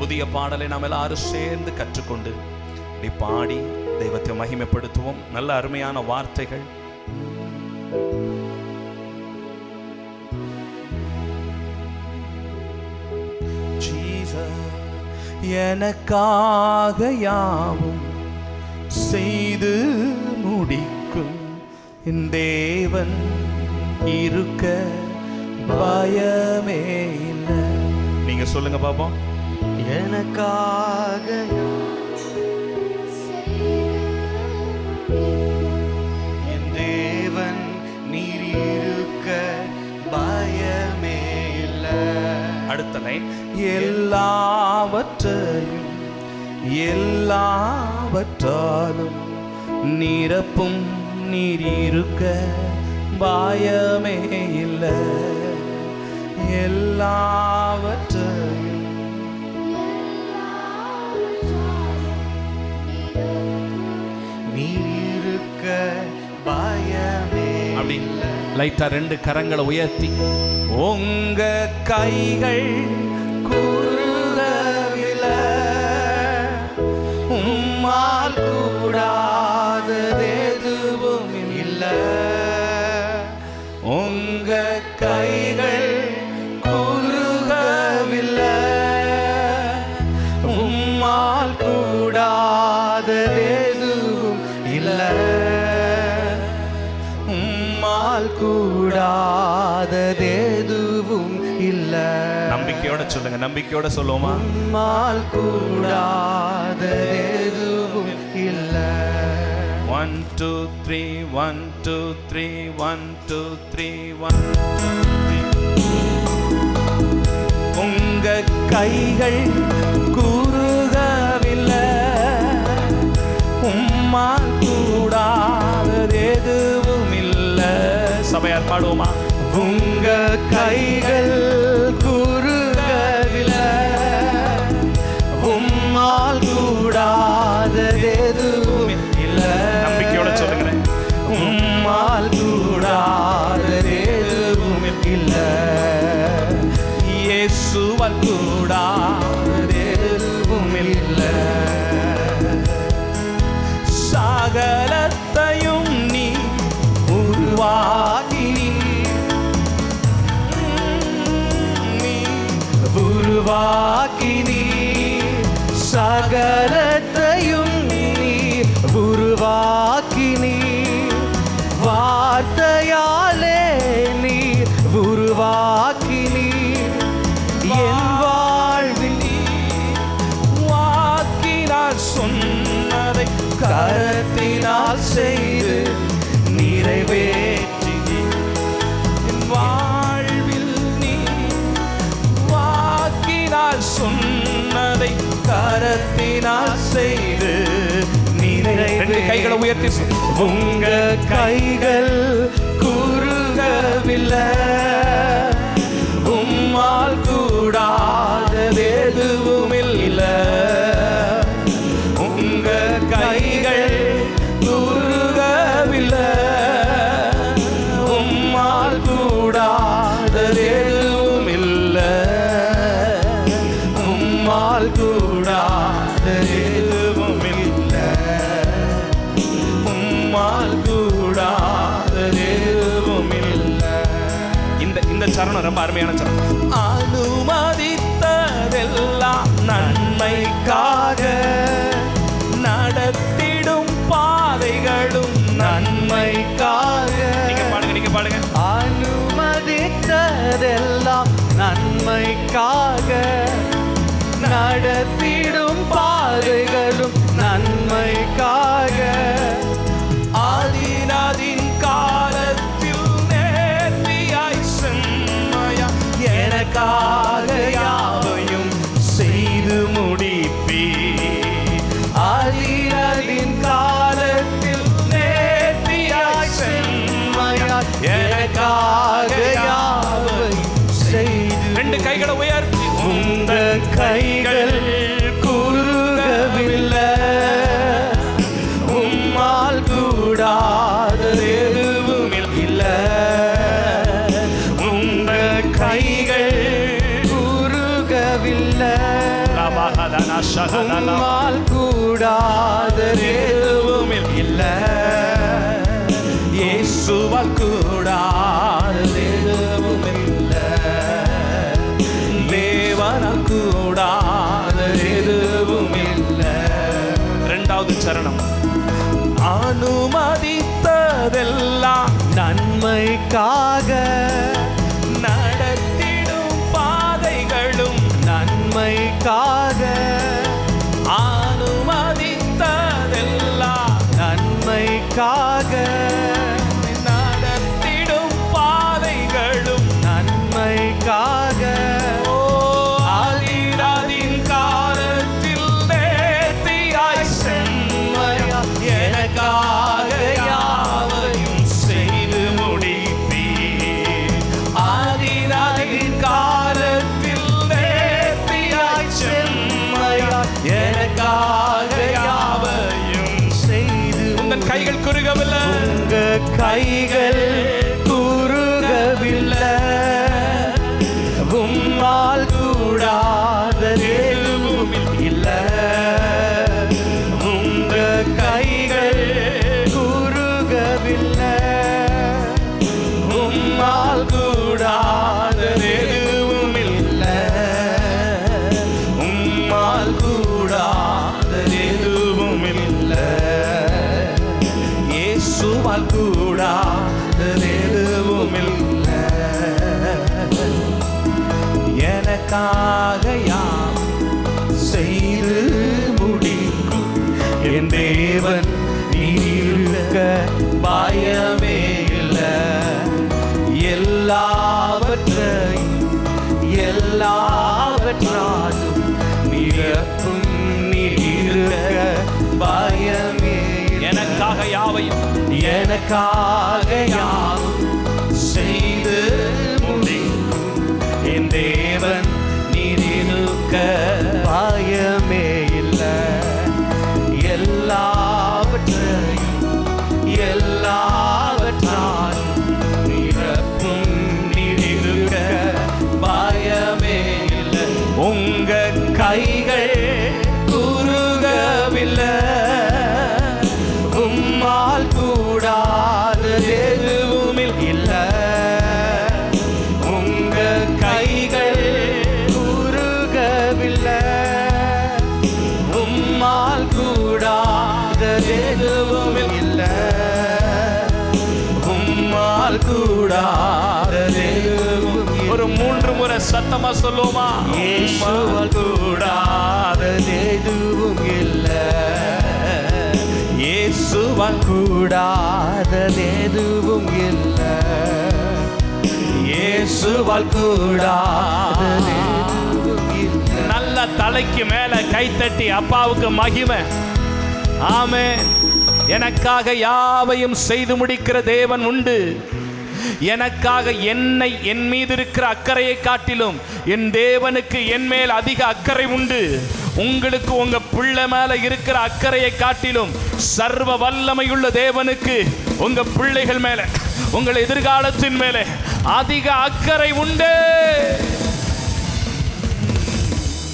புதிய பாடலை நாம் எல்லாரும் சேர்ந்து கற்றுக்கொண்டு இப்படி பாடி தெய்வத்தை மகிமைப்படுத்துவோம். நல்ல அருமையான வார்த்தைகள். எனக்காக யாவும் செய்து முடிக்கும். தேவன் இருக்க பயமே இல்லை. நீங்க சொல்லுங்க பாப்போம். எனக்காக என் தேவன் நீர் இருக்க பயமே இல்லை. அடுத்த லைன் எல்லாவற்றையும் எல்லாவற்றாலும் நிரப்பும் நீர் இருக்க பயமே இல்லை. எல்லாவற்றையும் சொல்லி லைட்டா ரெண்டு கரங்களை உயர்த்தி. உங்க கைகள் கூறுதவில்லை உம்மால் கூடா உம்மால் கூடாததெதுவும் இல்லை. நம்பிக்கையோட சொல்லுங்க நம்பிக்கையோட சொல்லுவோமா? உம்மால் கூடாததெதுவும் இல்லை. One two three one two three one two three one உங்க கைகள் கூறுகவில்லை. உம்மா பாடுவோமா உங்க கைகள் குறுகவில்லை உம்மால் கூடாததெதுவும் இல்லை. நம்பிக்கையோட சொல்லுங்களேன். உம்மால் கூடாததெதுவும் இல்லை. இயேசுவால் கூடாதெதுவும் உருவாக்கி சகலத்தையும் நீ உருவாக்கி வார்த்தையாலே நீ உருவாக்கி என் வாழ்வில் வாக்கினால் சொன்னதை கரத்தினால் செய்து நிறைவே கரத்தினால் செய்து ரெண்டு கைகளை உயர்த்தி உங்க கைகள் குறுகவில்லை. உம்மால் கூடாதது எதுவும் இல்லை உங்க ரொம்ப அருமையான சரணம் அனுமதித்ததெல்லாம் நன்மைக்காக நடத்திடும் பாதைகளும் நன்மைக்காக. நீங்க பாடுங்க நீங்க பாடுங்க. அனுமதித்ததெல்லாம் நன்மைக்காக. எனக்காக யாவையும் செய்து ரெண்டு கைகளை உயர்த்தி உங்க கைகள் குறுகவில்லை. உம்மால் கூடாதது எதுவும் இல்லை. உங்க கைகள் குறுகவில்லை. உம்மால் சரணம். அனுமதித்ததெல்லாம் நன்மைக்காக நடத்திடும் பாதைகளும் நன்மைக்காக. எனக்காக யாவையும் செய்து உங்கள் கைகள் குறுகவில்லை. உங்க கைகள் எனக்காக யாம் எனக்காக யாவும் சத்தமா சொல்லுவோமா? இயேசுவால் கூடாதது எதுவும் இல்லை. இயேசுவால் கூடாதது எதுவும் இல்லை. இயேசுவால் கூடாதது நல்ல தலைக்கு மேல கைத்தட்டி அப்பாவுக்கு மகிமை. ஆமே எனக்காக யாவையும் செய்து முடிக்கிற தேவன் உண்டு. எனக்காக என்னை என் மீது இருக்கிற அக்கறையை காட்டிலும் என் தேவனுக்கு என் மேல் அதிக அக்கறை உண்டு. உங்களுக்கு உங்க பிள்ளை மேல இருக்கிற அக்கறையை காட்டிலும் சர்வ வல்லமையுள்ள தேவனுக்கு உங்க பிள்ளைகள் மேல உங்கள் எதிர்காலத்தின் மேலே அதிக அக்கறை உண்டு.